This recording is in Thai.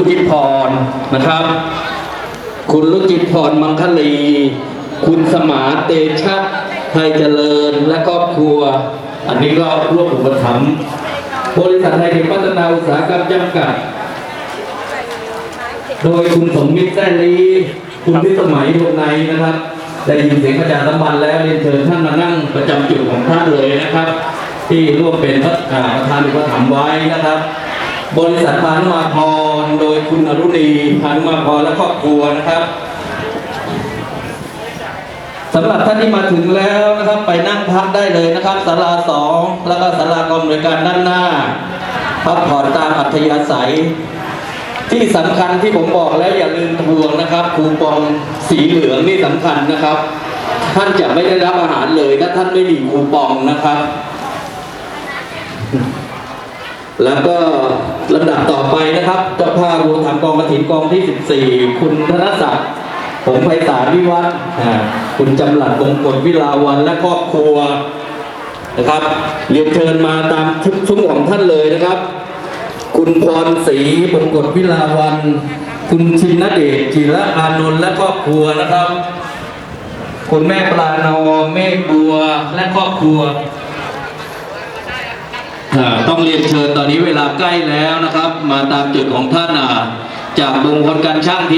รุจิพรนะครับ คุณรุจิพรมังคลี คุณสมาเตชะไทยเจริญและครอบครัว อันนี้ก็ร่วมอุปถัมภ์บริษัทไทยเทคพัฒนาอุตสาหกรรมจำกัด โดยคุณสมมิตรแซ่ลีคุณพิสมัยดวงในนะครับได้ยินเสียงประชาสัมพันธ์แล้วเรียนเชิญท่านมานั่งประจำจุดของท่านเลยนะครับ ที่ร่วมเป็นประธานประธานอุปถัมภ์ไว้นะครับ บริษัทพานุมาพรโดยคุณอรุณีพานุมาพรและครอบครัวนะครับสำหรับท่านที่มาถึงแล้วนะครับ ไปนั่งพักได้เลยนะครับศาลาสองแล้วก็ศาลากองบริการด้านหน้าพักผ่อนตามอัธยาศัย ที่สำคัญที่ผมบอกแล้วอย่าลืมทวงนะครับคูปองสีเหลืองนี่สำคัญนะครับ ท่านจะไม่ได้รับอาหารเลยถ้าท่านไม่มีคูปองนะครับ แล้วก็ำดับต่อไปนะครับจ้าภาพรวมทำกองกระถินกองที่ 14 คุณธนศักดิ์ผมไพศาลวิวัฒน์คุณจำหลัดวงกฎวิลาวันและครอบครัวนะครับเรียนเชิญมาตามชุดชุ่มของท่านเลยนะครับ คุณพรศรีบงกฎวิลาวัน คุณชินเดชจิระอานนท์และครอบครัวนะครับ คุณแม่ปลานอเมฆบัวและครอบครัว ต้องเรียนเชิญตอนนี้เวลาใกล้แล้วนะครับ มาตามจุดของท่านจากมงคลการช่างที่